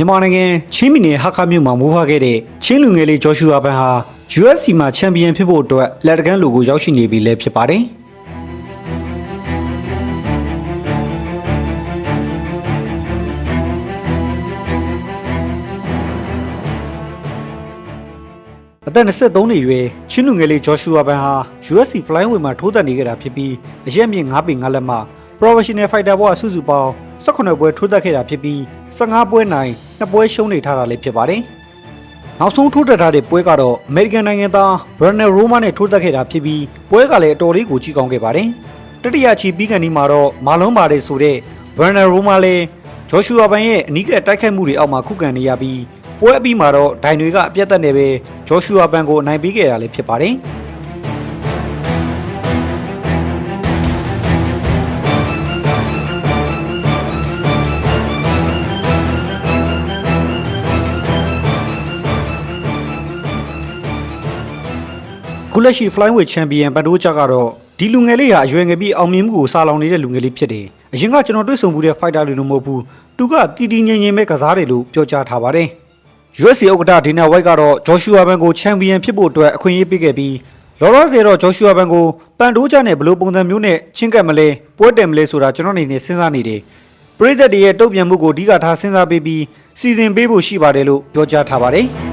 မြန်မာနိုင်ငံချင်းပြည်နယ်ဟာခါမြို့မှာမိုးဖွားခဲ့တဲ့ချင်းလူငယ်လေးဂျော်ရှူအာဘန်ဟာ USC မှာချန်ပီယံဖြစ်ဖို့အတွက်လက်တကန်းလိုကိုရောက်ရှိနေပြီလည်းဖြစ်ပါတယ်။အသက်23နှစ်အရွယ်ချင်းလူငယ်လေးဂျော်ရှူအာဘန်ဟာ USC Flyweight မှာထိုးသက်နေခဲ့တာဖြစ်ပြီးအရက်မြင့်9ပေ9လက်မှ Professional Fighter ဘဝစုစုပေါင်း18ပွဲထိုးသက်ခဲ့တာဖြစ်ပြီး15ပွဲနိုင်2ပွဲရှုံးနေထားတာလည်းဖြစ်ပါတယ်။နောက်ဆုံးထိုးသက်ထားတဲ့ပွဲကတော့ American နိုင်ငံသား Bernard Roma နဲ့ထိုးသက်ခဲ့တာဖြစ်ပြီးပွဲကလည်းအတော်လေးကိုကြီးကောင်းခဲ့ပါတယ်။တတိယချီပြီးကန်ဒီမှာတော့မာလုံးပါတယ်ဆိုတဲ့ Bernard Roma လည်းဂျော်ရှူအာဘန်ရဲ့အနီးကပ်တိုက်ခိုက်မှုတွေအောက်မှာခုခံနေရပြီးပွဲအပြီးမှာတော့ဒိုင်တွေကအပြတ်သက်နေပဲဂျော်ရှူအာဘန်ကိုအနိုင်ပေးခဲ့တာလည်းဖြစ်ပါတယ်။ ခုလက်ရှိ Flyweight Champion ပန်တိုးကြကတော့ဒီလူငယ်လေးဟာအရွယ်ငယ်ပြီးအောင်မြင်မှုကိုစာလောင်နေတဲ့လူငယ်လေးဖြစ်တယ်။အရင်ကကျွန်တော်တွေ့ဆုံမှုတဲ့ fighter တွေလို့မဟုတ်ဘူး။သူကတီတီငင်ငင်ပဲကစားတယ်လို့ပြောကြားထားပါတယ်။ UFC ဥက္ကဋ္ဌဒီနာဝိုက်ကတော့ Joshua Ban ကို Champion ဖြစ်ဖို့အတွက်အခွင့်အရေးပေးခဲ့ပြီးလောလောဆယ်တော့ Joshua Ban ကိုပန်တိုးကြနဲ့ဘယ်လိုပုံစံမျိုးနဲ့ချင်းကပ်မလဲပွဲတယ်မလဲဆိုတာကျွန်တော်အနေနဲ့စဉ်းစားနေတယ်။ပရိသတ်တွေရဲ့တုံ့ပြန်မှုကိုအဓိကထားစဉ်းစားပေးပြီးစီစဉ်ပေးဖို့ရှိပါတယ်လို့ပြောကြားထားပါတယ်။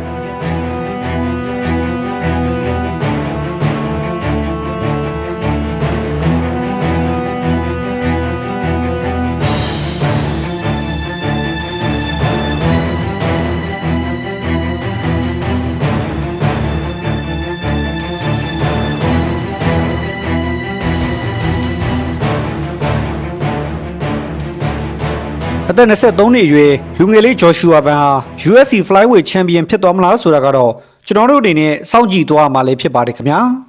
အသက်23နှစ်အရွယ်လူငယ်လေးဂျော်ရှူအာဘန်ဟာ UFC Flyweight Champion ဖြစ်သွားမလားဆိုတာကတော့ကျွန်တော်တို့အနေနဲ့စောင့်ကြည့်သွားမှာလည်းဖြစ်ပါတယ်ခင်ဗျာ။